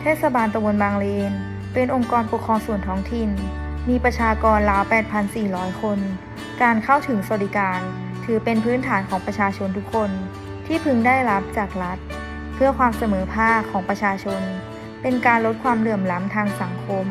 เทศบาลตำบลบางเลน เป็นองค์กรปกครองส่วนท้องถิ่น มีประชากรราว 8,400 คน การเข้าถึงสวัสดิการ ถือเป็นพื้นฐานของประชาชนทุกคน ที่พึงได้รับจากรัฐ เพื่อความเสมอภาคของประชาชน เป็นการลดความเหลื่อมล้ำทางสังคม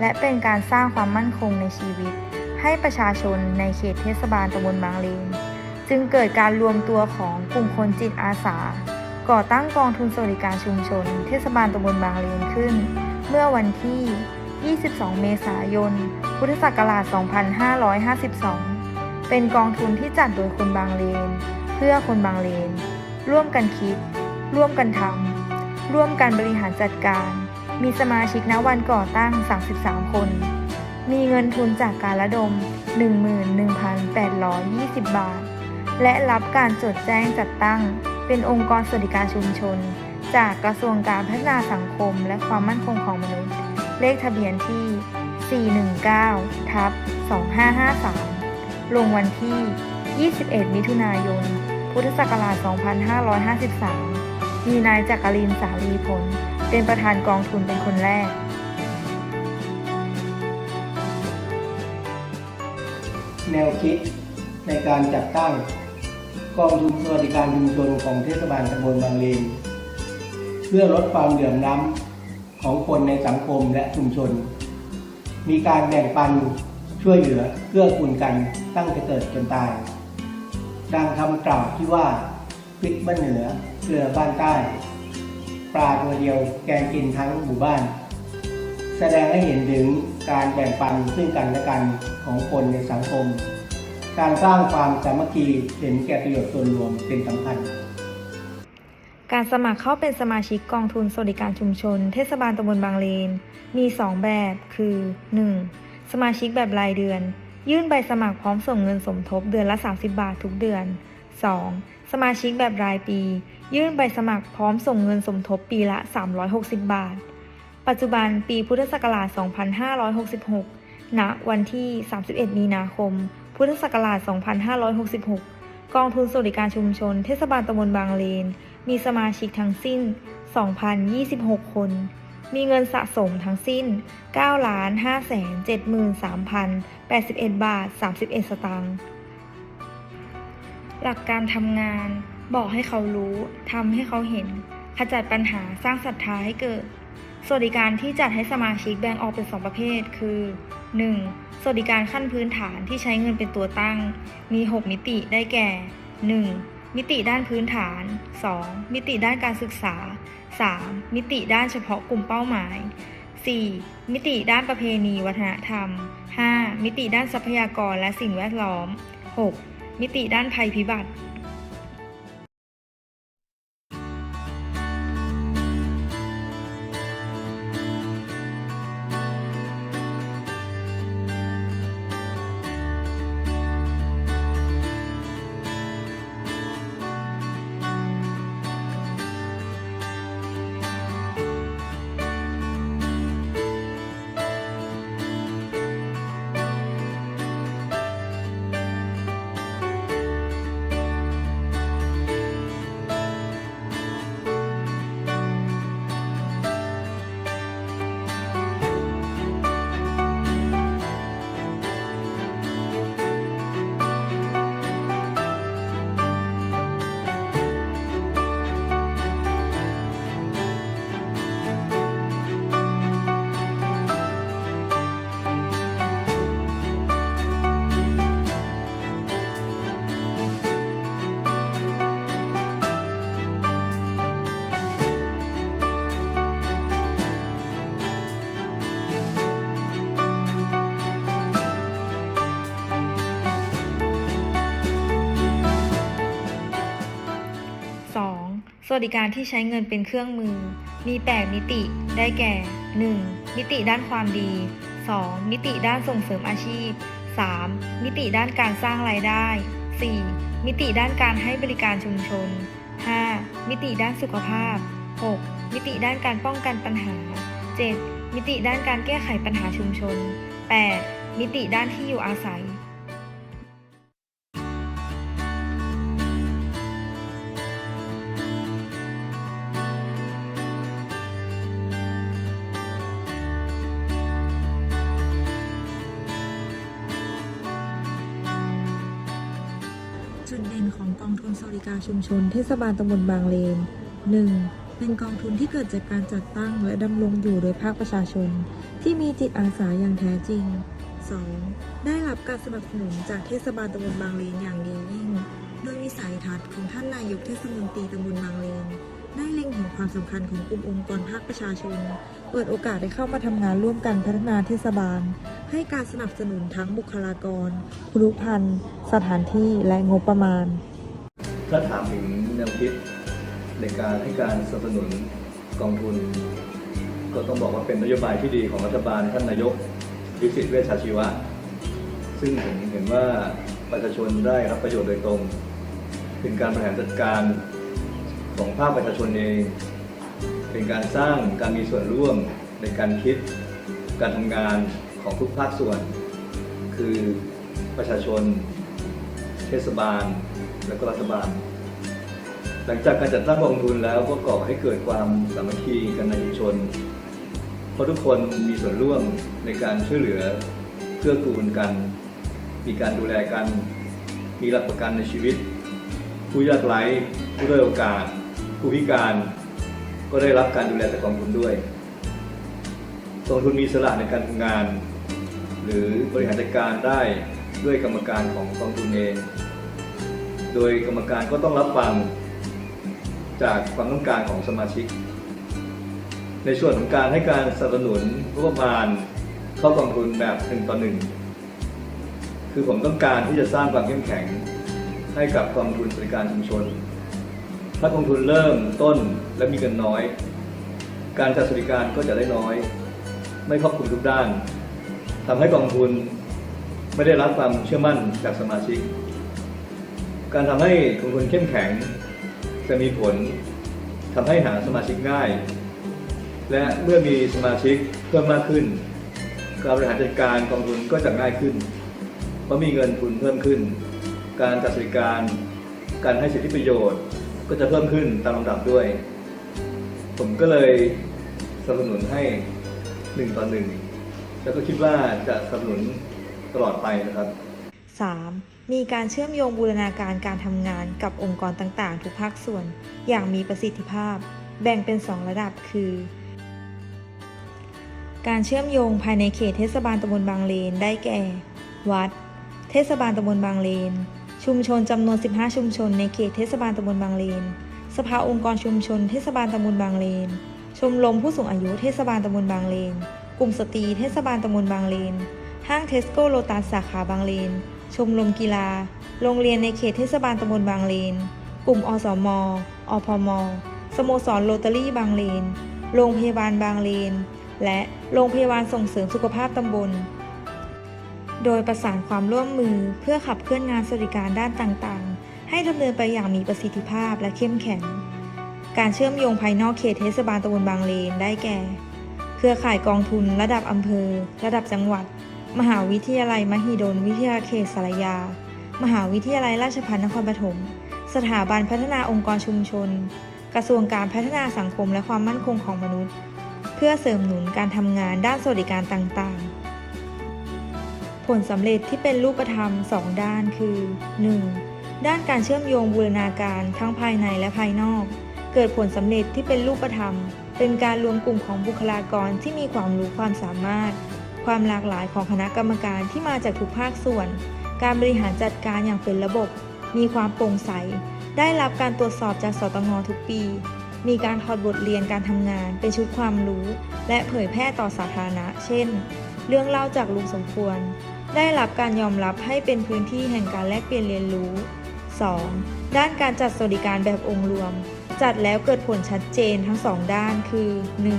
และเป็นการสร้างความมั่นคงในชีวิต ให้ประชาชนในเขตเทศบาลตำบลบางเลน จึงเกิดการรวมตัวของกลุ่มคนจิตอาสา ก่อตั้งกองทุนสวัสดิการชุมชน เทศบาลตำบลบางเลนขึ้น เมื่อวันที่ 22 เมษายน พุทธศักราช 2552 เป็นกองทุนที่จัดโดยคนบางเลน เพื่อคนบางเลน ร่วมกันคิด ร่วมกันทำ ร่วมกันบริหารจัดการ มีสมาชิกณวันก่อตั้ง 33 คน มีเงินทุนจากการระดม 11,820 บาท และรับการจดแจ้งจัดตั้ง เป็นองค์กรสวัสดิการชุมชน จากกระทรวงการพัฒนาสังคม และความมั่นคงของมนุษย์ เลขทะเบียนที่ 419ทับ2553 ลงวันที่ 21 มิถุนายน พุทธศักราช 2553 มีนายจักรินสาลีผล เป็นประธานกองทุนเป็นคนแรกแนวคิดในการจัดตั้ง กองทุนสวัสดิการชุมชนของเทศบาลตำบลบางเลนเพื่อลดความเหลื่อมล้ำของคนในสังคมและชุมชน มีการแบ่งปันช่วยเหลือเกื้อกูลกันตั้งแต่เกิดจนตาย ดังคำกล่าวที่ว่าพิษบ้านเหนือเกลือบ้านใต้ ปลาตัวเดียวแกงกินทั้งหมู่บ้าน แสดงให้เห็นถึงการแบ่งปันซึ่งกันและกันของคนในสังคม การสร้างความสามัคคีเห็นแก่ประโยชน์ส่วนรวมเป็นสำคัญ การสมัครเข้าเป็นสมาชิกกองทุนสวัสดิการชุมชน เทศบาลตำบลบางเลน มี 2 แบบ คือ 1. สมาชิกแบบรายเดือน ยื่นใบสมัครพร้อมส่งเงินสมทบเดือนละ 30 บาททุกเดือน 2. สมาชิกแบบรายปี ยื่นใบสมัครพร้อมส่งเงินสมทบปีละ 360 บาท ปัจจุบันปีพุทธศักราช 2566 ณ วันที่ 31 มีนาคม พุทธศักราช 2566 กองทุนสวัสดิการชุมชน เทศบาลตำบลบางเลน มีสมาชิกทั้งสิ้น 2,026 คน มีเงินสะสมทั้งสิ้น 9 5 7 3 8 1 บาท 31 สตางค์ หลักการทำงาน บอกให้เขารู้ ทำให้เขาเห็น ขจัดปัญหาสร้างศรัทธาให้เกิด สวัสดิการที่จัดให้สมาชิกแบ่งออกเป็น 2 ประเภท คือ 1. สวัสดิการขั้นพื้นฐานที่ใช้เงินเป็นตัวตั้ง มี 6 มิติได้แก่ 1. มิติด้านพื้นฐาน 2. มิติด้านการศึกษา 3. มิติด้านเฉพาะกลุ่มเป้าหมาย 4. มิติด้านประเพณีวัฒนธรรม 5. มิติด้านทรัพยากรและสิ่งแวดล้อม 6. มิติด้านภัยพิบัติ วัสดิการที่ใช้เงินเป็นเครื่องมือ มี 8 มิติ ได้แก่ 1. มิติด้านความดี 2. มิติด้านส่งเสริมอาชีพ 3. มิติด้านการสร้างรายได้ 4. มิติด้านการให้บริการชุมชน 5. มิติด้านสุขภาพ 6. มิติด้านการป้องกันปัญหา 7. มิติด้านการแก้ไขปัญหาชุมชน 8. มิติด้านที่อยู่อาศัย ชุมชนเทศบาลตำบลบางเลน 1. เป็นกองทุนที่เกิดจากการจัดตั้งและดำรงอยู่โดยภาคประชาชน ที่มีจิตอาสาอย่างแท้จริง 2. ได้รับการสนับสนุนจากเทศบาลตำบลบางเลนอย่างดียิ่ง โดยวิสัยทัศน์ของท่านนายกเทศมนตรีตำบลบางเลน ได้เล็งเห็นความสำคัญของกลุ่มองค์กรภาคประชาชน เปิดโอกาสให้เข้ามาทำงานร่วมกันพัฒนาเทศบาล ให้การสนับสนุนทั้งบุคลากรครุพันธ์สถานที่และงบประมาณ ถ้าถามถึงแนวคิดในการให้การสนับสนุนกองทุน ก็ต้องบอกว่าเป็นนโยบายที่ดีของรัฐบาลท่านนายกวิสิตเวชชาชีวะ ซึ่งผมเห็นว่าประชาชนได้รับประโยชน์โดยตรง เป็นการบริหารจัดการของภาคประชาชนเอง เป็นการสร้างการมีส่วนร่วมในการคิด การทำงานของทุกภาคส่วน คือประชาชน เทศบาล และก็รัฐบาล หลังจากการจัดตั้งกองทุนแล้วก็ก่อให้เกิดความสามัคคีกันในชุมชน เพราะทุกคนมีส่วนร่วมในการช่วยเหลือเพื่อกูลกัน มีการดูแลกัน มีหลักประกันในชีวิต ผู้ยากไร้ผู้ด้อยโอกาส ผู้พิการก็ได้รับการดูแลจากกองทุนด้วยกองทุนมีสละในการทำงาน หรือบริหารจัดการได้ด้วยกรรมการของกองทุนเอง โดยกรรมการก็ต้องรับฟังจากความต้องการของสมาชิก ในส่วนของการให้การสนับสนุนงบประมาณเข้ากองทุนแบบหนึ่งต่อหนึ่งคือผมต้องการที่จะสร้างความเข้มแข็งให้กับกองทุนบริการชุมชน ถ้ากองทุนเริ่มต้นและมีเงินน้อย การจัดสวัสดิการก็จะได้น้อย ไม่ครอบคลุมทุกด้านทำให้กองทุนไม่ได้รับความเชื่อมั่นจากสมาชิก การทำให้กองทุนเข้มแข็ง จะมีผลทำให้หาสมาชิกง่าย และเมื่อมีสมาชิกเพิ่มมากขึ้น การบริหารจัดการกองทุนก็จะง่ายขึ้น เพราะมีเงินทุนเพิ่มขึ้น การจัดสวัสดิการ การให้สิทธิประโยชน์ก็จะเพิ่มขึ้นตามลำดับด้วย ผมก็เลยสนับสนุนให้หนึ่งต่อหนึ่งแล้วก็คิดว่าจะสนับสนุนตลอดไปนะครับ 3. มีการเชื่อมโยงบูรณาการการทำงานกับองค์กรต่างๆ ทุกภาคส่วน อย่างมีประสิทธิภาพ แบ่งเป็น 2 ระดับคือ การเชื่อมโยงภายในเขตเทศบาลตำบลบางเลนได้แก่ วัด เทศบาลตำบลบางเลน ชุมชนจำนวน 15 ชุมชน ในเขตเทศบาลตำบลบางเลน สภาองค์กรชุมชน เทศบาลตำบลบางเลน ชมรมผู้สูงอายุเทศบาลตำบลบางเลน กลุ่มสตรีเทศบาลตำบลบางเลน ห้างเทสโก้โลตัสสาขาบางเลน ชมรมกีฬา โรงเรียนในเขตเทศบาลตำบลบางเลน กลุ่มอสมอพม สโมสรโรตารี่บางเลน โรงพยาบาลบางเลน และโรงพยาบาลส่งเสริมสุขภาพตำบล โดยประสานความร่วมมือเพื่อขับเคลื่อนงานสวัสดิการด้านต่างๆ ให้ดำเนินไปอย่างมีประสิทธิภาพและเข้มแข็ง การเชื่อมโยงภายนอกเขตเทศบาลตำบลบางเลนได้แก่ เครือข่ายกองทุนระดับอำเภอ ระดับจังหวัด มหาวิทยาลัยมหิดลวิทยาเขตสารยา มหาวิทยาลัยราชภัฏนครปฐม สถาบันพัฒนาองค์กรชุมชน กระทรวงการพัฒนาสังคมและความมั่นคงของมนุษย์ เพื่อเสริมหนุนการทำงานด้านสวัสดิการต่างๆ ผลสำเร็จที่เป็นรูปธรรม 2 ด้านคือ 1. ด้านการเชื่อมโยงบูรณาการทั้งภายในและภายนอก เกิดผลสำเร็จที่เป็นรูปธรรม เป็นการรวมกลุ่มของบุคลากรที่มีความรู้ความสามารถ ความหลากหลายของคณะกรรมการที่มาจากทุกภาคส่วน การบริหารจัดการอย่างเป็นระบบ มีความโปร่งใส ได้รับการตรวจสอบจากสตงทุกปี มีการถอดบทเรียนการทำงานเป็นชุดความรู้ และเผยแพร่ต่อสาธารณะ เช่น เรื่องเล่าจากลุงสมควร ได้รับการยอมรับให้เป็นพื้นที่แห่งการแลกเปลี่ยนเรียนรู้ 2. ด้านการจัดสวัสดิการแบบองค์รวม จัดแล้วเกิดผลชัดเจนทั้งสองด้านคือ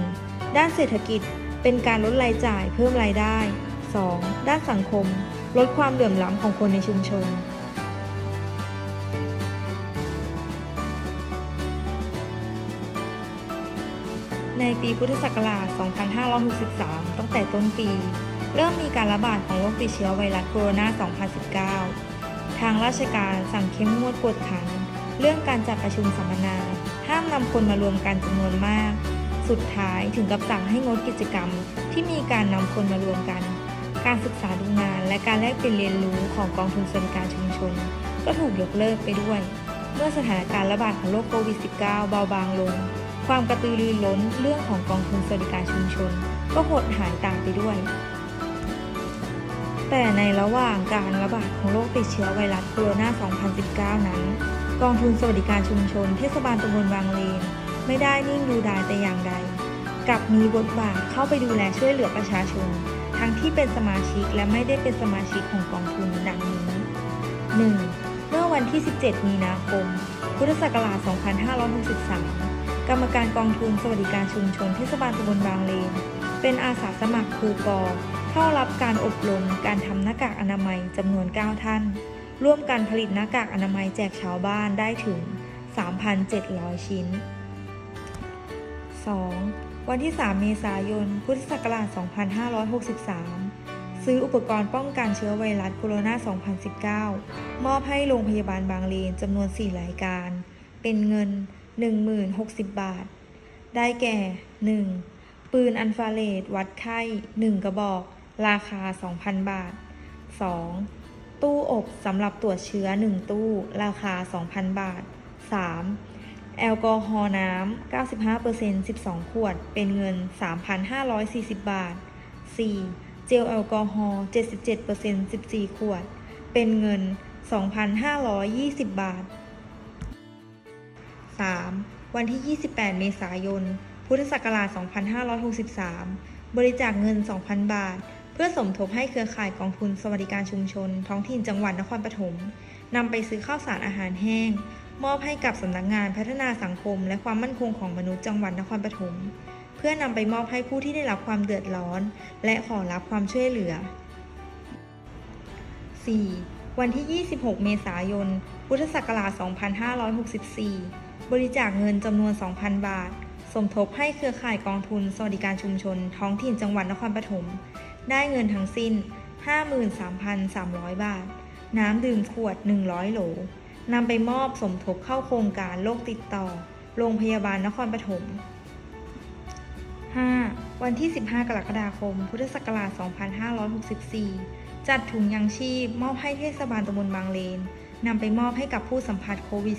1. ด้านเศรษฐกิจ เป็นการลดรายจ่ายเพิ่มรายได้ 2. ด้านสังคม ลดความเหลื่อมล้ำของคนในชุมชน ในปีพุทธศักราช 2563 ตั้งแต่ต้นปี เริ่มมีการระบาดของโรคติดเชื้อไวรัสโคโรนา 2019 ทางราชการสั่งเข้มงวดกวดขัน เรื่องการจัดประชุมสัมมนา ห้ามนำคนมารวมกันจำนวนมาก สุดท้ายถึงกับสั่งให้งดกิจกรรมที่มีการนำคนมารวมกัน การศึกษาดูงาน และการแลกเปลี่ยนเรียนรู้ของกองทุนสวัสดิการชุมชน ก็ถูกยกเลิกไปด้วย เมื่อสถานการณ์ระบาดของโรคโควิด -19 เบาบางลง ความกระตือรือร้นเรื่องของกองทุนสวัสดิการชุมชน ก็หดหายตามไปด้วย แต่ในระหว่างการระบาดของโรคติดเชื้อไวรัสโคโรนา 2019 นั้น กองทุนสวัสดิการชุมชน เทศบาลตำบลบางเลน ไม่ได้นิ่งดูดายแต่อย่างใด กลับมีบทบาทเข้าไปดูแลช่วยเหลือประชาชน ทั้งที่เป็นสมาชิกและไม่ได้เป็นสมาชิกของกองทุนดังนี้ 1. เมื่อวันที่ 17 มีนาคม พุทธศักราช 2563 กรรมการกองทุนสวัสดิการชุมชนเทศบาลตำบลบางเลน เป็นอาสาสมัครครูกอเข้ารับการอบรมการทำหน้ากากอนามัยจำนวน 9 ท่าน ร่วมกันผลิตหน้ากากอนามัยแจกชาวบ้านได้ถึง 3,700 ชิ้น 2. วันที่ 3 เมษายน พุทธศักราช 2563 ซื้ออุปกรณ์ป้องกันเชื้อไวรัสโคโรนา 2019 มอบให้โรงพยาบาลบางเลนจำนวน 4 รายการ เป็นเงิน 1060 บาท ได้แก่ 1. ปืนอันฟาเรดวัดไข้ 1 กระบอก ราคา 2,000 บาท 2. ตู้อบสำหรับตรวจเชื้อ 1 ตู้ ราคา 2,000 บาท 3. แอลกอฮอล์น้ำ 95% 12 ขวด เป็นเงิน 3,540 บาท 4. เจลแอลกอฮอล์ 77% 14 ขวด เป็นเงิน 2,520 บาท 3. วันที่ 28 เมษายน พุทธศักราช 2563 บริจาคเงิน 2,000 บาท เพื่อสมทบให้เครือข่ายกองทุนสวัสดิการชุมชน ท้องถิ่นจังหวัดนครปฐมนำไปซื้อข้าวสารอาหารแห้ง มอบให้กับสำนักงานพัฒนาสังคม และความมั่นคงของมนุษย์จังหวัดนครปฐมเพื่อนำไปมอบให้ผู้ที่ได้รับความเดือดร้อน และขอรับความช่วยเหลือ 4. วันที่ 26 เมษายน พุทธศักราช 2564 บริจาคเงินจำนวน 2,000 บาท สมทบให้เครือข่ายกองทุนสวัสดิการชุมชน ท้องถิ่นจังหวัดนครปฐม ได้เงินทั้งสิ้น 53,300 บาท น้ำดื่มขวด 100 โหล นำไปมอบสมทบเข้าโครงการโรคติดต่อ โรงพยาบาลนครปฐม 5. วันที่ 15 กรกฎาคม พุทธศักราช 2564 จัดถุงยังชีพ มอบให้เทศบาลตำบลบางเลนนำไปมอบให้กับผู้สัมผัสโควิด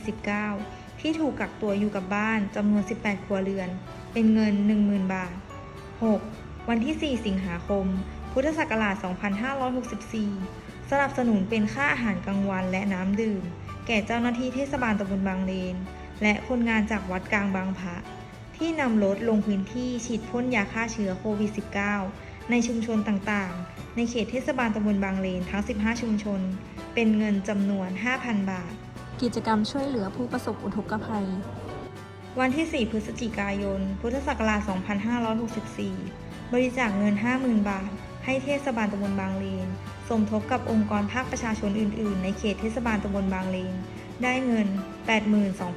-19 ที่ถูกกักตัวอยู่กับบ้านจำนวน 18 ครัวเรือน เป็นเงิน 10,000 บาท 6. วันที่ 4 สิงหาคม พุทธศักราช 2564 สนับสนุนเป็นค่าอาหารกลางวันและน้ำดื่ม แก่เจ้าหน้าที่เทศบาลตำบลบางเลน และคนงานจากวัดกลางบางพระที่นำรถลงพื้นที่ฉีดพ่นยาฆ่าเชื้อโควิด -19 ในชุมชนต่างๆ ในเขตเทศบาลตำบลบางเลนทั้ง 15 ชุมชน เป็นเงินจำนวน 5,000 บาท กิจกรรมช่วยเหลือผู้ประสบอุทกภัย วันที่ 4 พฤศจิกายน พุทธศักราช 2564 บริจาคเงิน 50,000 บาท ให้เทศบาลตำบลบางเลน สมทบกับองค์กรภาคประชาชนอื่น ๆ ในเขตเทศบาลตำบลบางเลนได้เงิน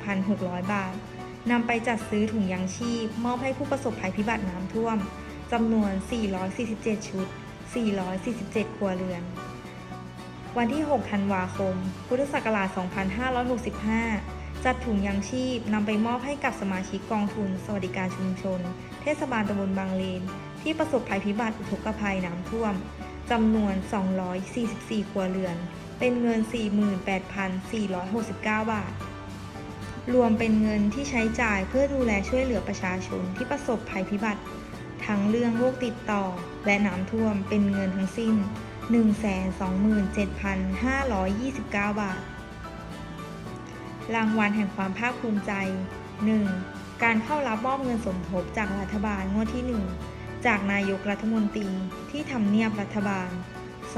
82,600 บาทนำไปจัดซื้อถุงยางชีพ มอบให้ผู้ประสบภัยพิบัติน้ำท่วมจำนวน 447 ชุด 447 ครัวเรือน วันที่ 6 ธันวาคม พุทธศักราช 2565 จัดถุงยางชีพนำไปมอบให้กับสมาชิกกองทุน สวัสดิการชุมชน เทศบาลตำบลบางเลน ที่ประสบภัยพิบัติอุทกภัยน้ำท่วม จำนวน 244 ครัวเรือน เป็นเงิน 48,469 บาท รวมเป็นเงินที่ใช้จ่ายเพื่อดูแลช่วยเหลือประชาชนที่ประสบภัยพิบัติ ทั้งเรื่องโรคติดต่อ และน้ำท่วมเป็นเงินทั้งสิ้น 127,529 บาท รางวัลแห่งความภาคภูมิใจ 1. การเข้ารับมอบเงินสมทบจากรัฐบาลงวดที่ 1 จากนายกรัฐมนตรีที่ทำเนียบรัฐบาล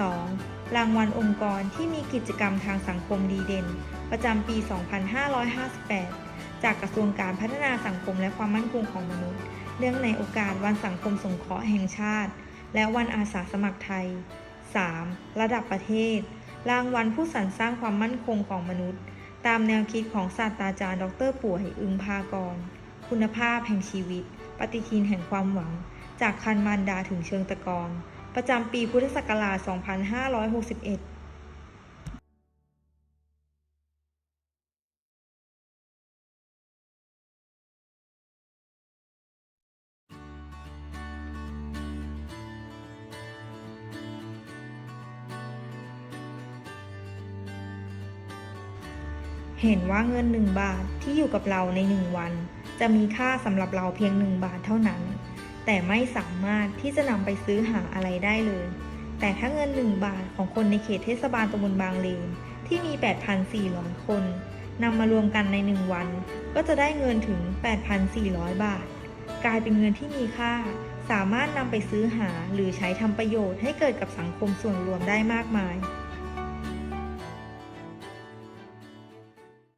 2. รางวัลองค์กรที่มีกิจกรรมทางสังคมดีเด่น ประจำปี 2558 จากกระทรวงการพัฒนาสังคมและความมั่นคงของมนุษย์ เรื่องในโอกาสวันสังคมสงเคราะห์แห่งชาติ และวันอาสาสมัครไทย 3. ระดับประเทศ รางวัลผู้สรรสร้างความมั่นคงของมนุษย์ ตามแนวคิดของศาสตราจารย์ ดรป่วย อึงพากร คุณภาพแห่งชีวิต ปฏิทินแห่งความหวัง จากคันมารดาถึงเชิงตะกอนประจำปีพุทธศักราช 2561เห็นว่าเงิน 1 บาทที่อยู่กับเราใน 1 วัน จะมีค่าสำหรับเราเพียง 1 บาทเท่านั้น แต่ไม่สามารถที่จะนำไปซื้อหาอะไรได้เลย แต่ถ้าเงิน 1 บาทของคนในเขตเทศบาลตำบลบางเลนที่มี 8,400 คนนำมารวมกันใน 1 วัน ก็จะได้เงินถึง 8,400 บาท กลายเป็นเงินที่มีค่า สามารถนำไปซื้อหาหรือใช้ทำประโยชน์ให้เกิดกับสังคมส่วนรวมได้มากมาย